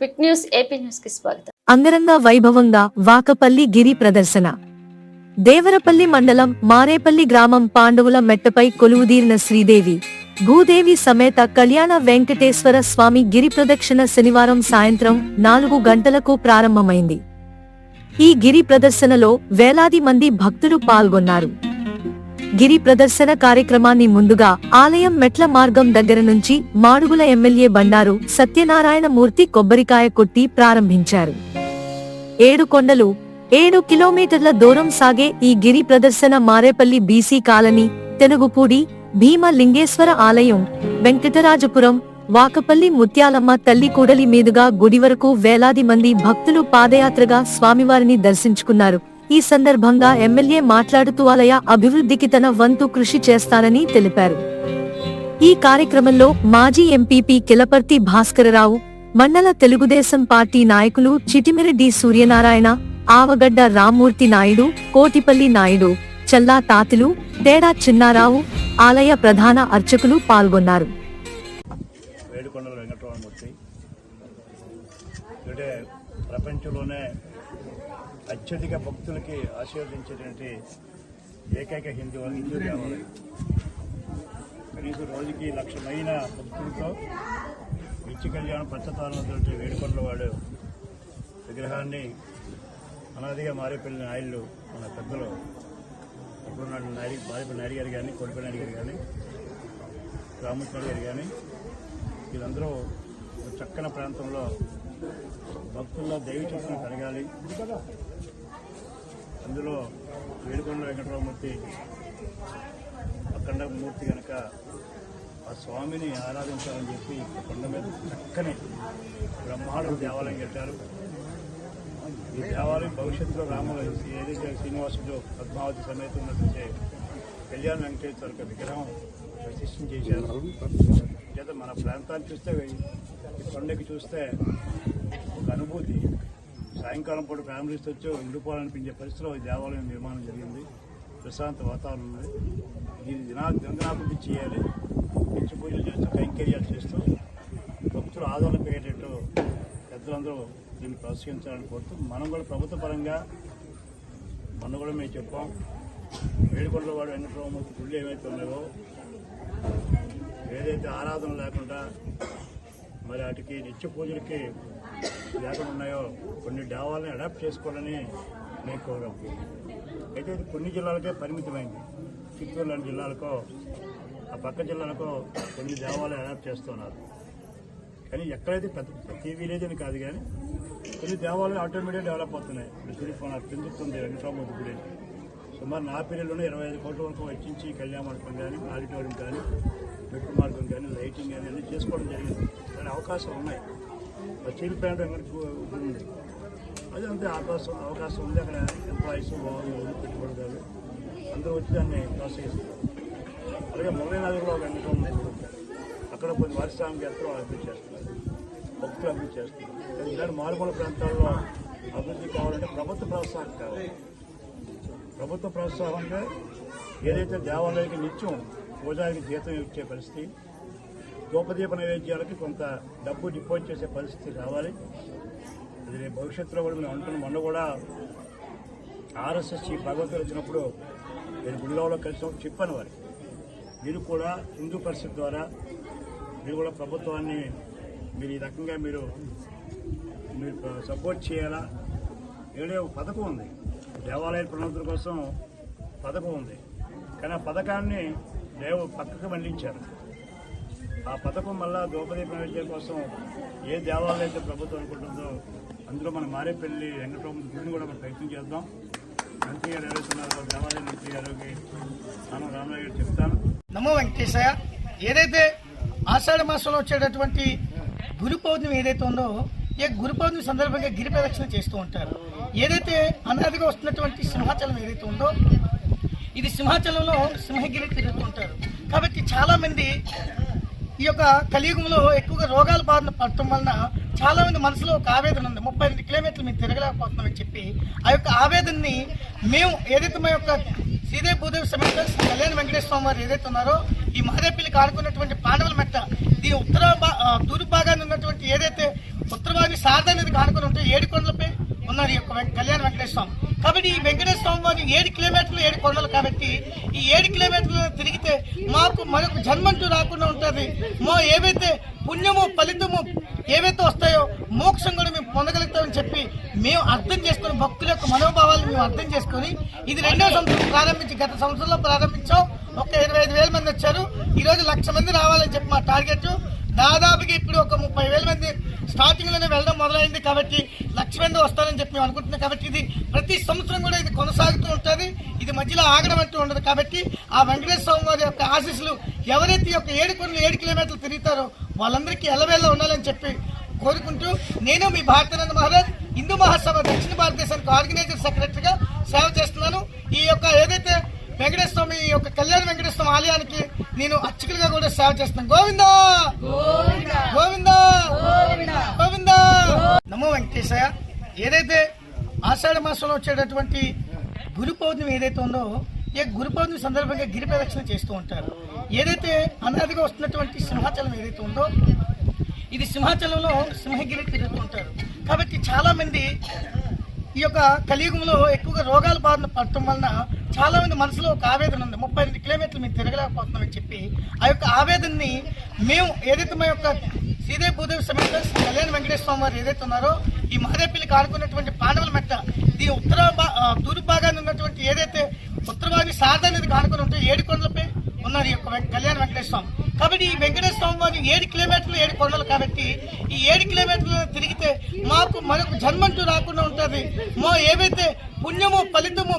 Quick news AP న్యూస్కి స్వాగతం. అంగరంగ వైభవంగా వాకపల్లి గిరి ప్రదర్శన. దేవరపల్లి మండలం మారేపల్లి గ్రామం పాండవుల మెట్టపై కొలువుదీరిన శ్రీదేవి భూదేవి సమేత కళ్యాణ వెంకటేశ్వర స్వామి గిరి ప్రదక్షిణ శనివారం సాయంత్రం నాలుగు గంటలకు ప్రారంభమైంది. ఈ గిరి ప్రదర్శనలో వేలాది మంది భక్తులు పాల్గొన్నారు. గిరి ప్రదర్శన కార్యక్రమాన్ని ముందుగా ఆలయం మెట్ల మార్గం దగ్గర నుంచి మాడుగుల ఎమ్మెల్యే బండారు సత్యనారాయణ మూర్తి కొబ్బరికాయ కొట్టి ప్రారంభించారు. ఏడు కొండలు ఏడు కిలోమీటర్ల దూరం సాగే ఈ గిరి ప్రదర్శన మారేపల్లి బీసీ కాలనీ తెనుగుపూడి భీమ లింగేశ్వర ఆలయం వెంకటరాజపురం వాకపల్లి ముత్యాలమ్మ తల్లి కూడలి మీదుగా గుడి వరకు వేలాది మంది భక్తులు పాదయాత్రగా స్వామివారిని దర్శించుకున్నారు. ఈ సందర్భంగా ఎమ్మెల్యే మాట్లాడుతూ ఆలయ అభివృద్ధికి తన వంతు కృషి చేస్తానని తెలిపారు. ఈ కార్యక్రమంలో మాజీ ఎంపీపీ కిలపర్తి భాస్కరరావు మండల తెలుగుదేశం పార్టీ నాయకులు చిటిమిరెడ్డి సూర్యనారాయణ ఆవగడ్డ రామ్మూర్తి నాయుడు కోటిపల్లి నాయుడు చల్లా తాతిలు తేడా చిన్నారావు ఆలయ ప్రధాన అర్చకులు పాల్గొన్నారు. ప్రపంచంలోనే అత్యధిక భక్తులకి ఆశీర్వదించేటువంటి ఏకైక హిందూ హిందూ దేవాలయం కనీసం రోజుకి లక్షమైన భక్తులతో నిత్య కళ్యాణం పంచతారంతో వేడుకొండల వాడు విగ్రహాన్ని అనాదిగా మారిపోయిన నాయుళ్ళు మన పెద్దలు ఇప్పుడున్న నాయుడు మారిపోయిన నాయుడు గారు కానీ కొడిపోయిన నాయుడు గారు కానీ రామకృష్ణ గారు కానీ వీళ్ళందరూ చక్కని ప్రాంతంలో భక్తుల్లో దైవ చింతన పెరగాలి అందులో వేడుకొండ వెంకటరామూర్తి అఖండ మూర్తి కనుక ఆ స్వామిని ఆరాధించాలని చెప్పి కొండ మీద చక్కని బ్రహ్మాండ దేవాలయం కట్టారు. ఈ దేవాలయం భవిష్యత్తులో రామ ఏదైతే శ్రీనివాసుడు పద్మావతి సమేత ఉన్నట్లయితే కళ్యాణ వెంకటేశ్వర యొక్క విగ్రహం ప్రతిష్ఠం చేశారు. చేత మన ప్రాంతాన్ని చూస్తే ఈ కొండకి చూస్తే ఒక అనుభూతి. సాయంకాలం పూట ఫ్యామిలీస్ వచ్చి ఉండిపోవాలనిపించే పరిస్థితిలో ఈ దేవాలయం నిర్మాణం జరిగింది. ప్రశాంత వాతావరణం ఉంది. దీన్ని దినా దినదినాభివృద్ధి చేయాలి. నిత్య పూజలు చేస్తూ కైంకర్యాలు చేస్తూ భక్తులు ఆదరణ పెరిగేటట్టు పెద్దలందరూ దీన్ని ప్రోత్సహించాలని కోరుతూ మనం కూడా ప్రభుత్వ పరంగా మొన్న కూడా మేము చెప్పాం. వేడుకొండల వాడు వెంకటరామూర్తి గుళ్ళు ఏవైతే ఉన్నాయో ఏదైతే ఆరాధన లేకుండా మరి వాటికి నిత్య పూజలకి లేకుండా ఉన్నాయో కొన్ని దేవాలను అడాప్ట్ చేసుకోవాలని నేను కోరాం అయితే ఇది కొన్ని జిల్లాలకే పరిమితమైంది. చిత్తూరు లాంటి జిల్లాలకో ఆ పక్క జిల్లాలకో కొన్ని దేవాలయాలు అడాప్ట్ చేస్తున్నారు. కానీ ఎక్కడైతే పెద్ద ప్రతి విలేజ్ అని కాదు కానీ కొన్ని దేవాలయాలు ఆటోమేటిక్గా డెవలప్ అవుతున్నాయి. ఇప్పుడు తిరుపతి పెందుతుంది వెంకటరామూర్తి గుడి. సుమారు నా పీరియడ్లోనే ఇరవై ఐదు కోట్ల వరకు వెచ్చించి కళ్యాణ మండపం కానీ ఆడిటోరియం కానీ మెట్టు మార్గం కానీ లైటింగ్ కానీ అన్నీ చేసుకోవడం జరిగింది. కానీ అవకాశాలు ఉన్నాయి. చీల్ ప్లాంట్ ఉంది. అది అంతే అవకాశం అవకాశం ఉంది. అక్కడ ఎంప్లాయీస్ బాగుంది పెట్టుబడిదారు అందరూ వచ్చి దాన్ని ప్రోత్సహిస్తారు. అలాగే మురళీ కూడా ఒక ఎన్నిక ఉంది. అక్కడ కొన్ని పారిశ్రామిక ఎంతో అభివృద్ధి చేస్తున్నారు. భక్తులు అభివృద్ధి చేస్తున్నారు. ఇలాంటి మారుమూల ప్రాంతాల్లో అభివృద్ధి కావాలంటే ప్రభుత్వ ప్రోత్సాహం కావాలి. ప్రభుత్వ ప్రోత్సాహం అంటే ఏదైతే దేవాలయానికి నిత్యం పూజారికి జీతం ఇచ్చే పరిస్థితి దూపదీప నైవేద్యాలకి కొంత డబ్బు డిపాజిట్ చేసే పరిస్థితి రావాలి. అది రేపు భవిష్యత్తులో కూడా మేము అంటున్న. మొన్న కూడా ఆర్ఎస్ఎస్ ఈ భగవద్గీత వచ్చినప్పుడు నేను గుడిలో కలిసినప్పుడు చెప్పాను వారి మీరు కూడా హిందూ పరిస్థితి ద్వారా మీరు కూడా ప్రభుత్వాన్ని మీరు ఈ రకంగా మీరు మీరు సపోర్ట్ చేయాలా? ఏడే ఒక పథకం ఉంది. దేవాలయ ప్రణోతుల కోసం పథకం ఉంది. కానీ ఆ పథకాన్ని దేవ పక్కకు మళ్ళించారు. ఆ పథకం మళ్ళా ద్రౌపది ప్రవేశం కోసం ఏ దేవాలయం అయితే ప్రభుత్వం అనుకుంటుందో అందులో మన మారేపల్లి వెంకటరామ గుడిని కూడా మనం ప్రయత్నం చేద్దాం. మంత్రి గారు ఎవరైతున్నారు దేవాలయ మంత్రి గారికి మనం రామయ్య గారు చెప్తాను. నమో వెంకటేశయ్య. ఏదైతే ఆషాఢ మాసంలో వచ్చేటటువంటి గురు పౌర్ణమి ఏదైతే ఉందో ఈ గురు పౌర్ణమి సందర్భంగా గిరి ప్రదక్షిణ చేస్తూ ఉంటారు. ఏదైతే అనాదిగా వస్తున్నటువంటి సింహాచలం ఏదైతే ఉందో ఇది సింహాచలంలో సింహగిరి తిరుగుతూ ఉంటారు. కాబట్టి చాలామంది ఈ యొక్క కలియుగంలో ఎక్కువగా రోగాల బారిన పడటం వలన చాలామంది మనసులో ఒక ఆవేదన ఉంది. ముప్పై ఎనిమిది కిలోమీటర్లు మేము తిరగలేకపోతున్నామని చెప్పి ఆ యొక్క ఆవేదనని మేము ఏదైతే మా యొక్క శ్రీదేవి భూదేవి సమేత కళ్యాణ వెంకటేశ్వర స్వామి వారు ఏదైతే ఉన్నారో ఈ మహాదేపల్లికి ఆడుకున్నటువంటి పాండవుల మెట్ట దీని ఉత్తర భా- తూర్పు భాగాన్ని ఉన్నటువంటి ఏదైతే ఉత్తరవాది శారద నది కానుకొని ఉంటే ఏడు కొండలపై ఉన్నది యొక్క కళ్యాణ వెంకటేశ్వర స్వామి. కాబట్టి ఈ వెంకటేశ్వర స్వామి వారి ఏడు కిలోమీటర్లు ఏడు కొండలు కాబట్టి ఈ ఏడు కిలోమీటర్లు తిరిగితే మాకు మరొక జన్మంటూ రాకుండా ఉంటుంది. మా ఏవైతే పుణ్యము ఫలితము ఏవైతే వస్తాయో మోక్షం కూడా మేము పొందగలుగుతామని చెప్పి మేము అర్థం చేసుకుని భక్తుల యొక్క మనోభావాలు మేము అర్థం చేసుకొని ఇది రెండో సంవత్సరం ప్రారంభించి గత సంవత్సరంలో ప్రారంభించాం. ఒక ఇరవై ఐదు వేల మంది వచ్చారు. ఈరోజు లక్ష మంది రావాలని చెప్పి మా టార్గెట్. దాదాపుగా ఇప్పుడు ఒక ముప్పై వేల మంది స్టార్టింగ్లోనే వెళ్ళడం మొదలైంది కాబట్టి లక్ష మంది వస్తారని చెప్పి మేము అనుకుంటున్నాం కాబట్టి ఇది ప్రతి సంవత్సరం కూడా ఇది కొనసాగుతూ ఉంటుంది. ఇది మధ్యలో ఆగడం అంటూ ఉండదు కాబట్టి ఆ వెంకటేశ్వర స్వామి వారి యొక్క ఆశీస్సులు ఎవరైతే యొక్క ఏడు కొన్ని ఏడు కిలోమీటర్లు తిరుగుతారో వాళ్ళందరికీ ఎలవేళ్ళ ఉండాలని చెప్పి కోరుకుంటూ నేను మీ భారతానంద మహారాజ్ హిందూ మహాసభ దక్షిణ భారతదేశానికి ఆర్గనైజర్ సెక్రటరీగా సేవ చేస్తున్నాను. ఈ యొక్క ఏదైతే వెంకటేశ్వర స్వామి ఈ యొక్క కళ్యాణ వెంకటేశ్వర స్వామి ఆలయానికి నేను అర్చకులుగా కూడా సేవ చేస్తున్నాను. గోవిందా! గోవిందా! గోవిందా! నమో వెంకటేశయ్య. ఏదైతే ఆషాఢ మాసంలో వచ్చేటటువంటి గురు పౌర్ణమి ఏదైతే ఉందో ఈ గురు పౌర్ణమి సందర్భంగా గిరి ప్రదక్షిణ చేస్తూ ఉంటారు. ఏదైతే అనాదిగా వస్తున్నటువంటి సింహాచలం ఏదైతే ఉందో ఇది సింహాచలంలో సింహగిరి తిరుగుతూ ఉంటారు. కాబట్టి చాలా మంది ఈ యొక్క కలియుగంలో ఎక్కువగా రోగాలు బారిన పడటం వలన చాలా మంది మనసులో ఒక ఆవేదన ఉంది. ముప్పై రెండు కిలోమీటర్లు మీరు తిరగలేకపోతున్నామని చెప్పి ఆ యొక్క ఆవేదనని మేము ఏదైతే మా యొక్క శ్రీదేవి భూదేవి సమేత కళ్యాణ వెంకటేశ్వర స్వామి వారు ఏదైతే ఉన్నారో ఈ మారేపల్లికి ఆడుకున్నటువంటి పాండవుల మెట్ట ఈ ఉత్తర భా- తూర్పు భాగాన్ని ఉన్నటువంటి ఏదైతే ఉత్తరవాది శారదా నది కానుకొని ఉంటే ఏడు కొండలపై ఉన్నారు ఈ యొక్క కళ్యాణ వెంకటేశ్వర స్వామి. కాబట్టి ఈ వెంకటేశ్వర స్వామి వారి ఏడు కిలోమీటర్లు ఏడు కొండలు కాబట్టి ఈ ఏడు కిలోమీటర్లు తిరిగితే మాకు మరొక జన్మంటూ రాకుండా ఉంటుంది. మా ఏవైతే పుణ్యము ఫలితము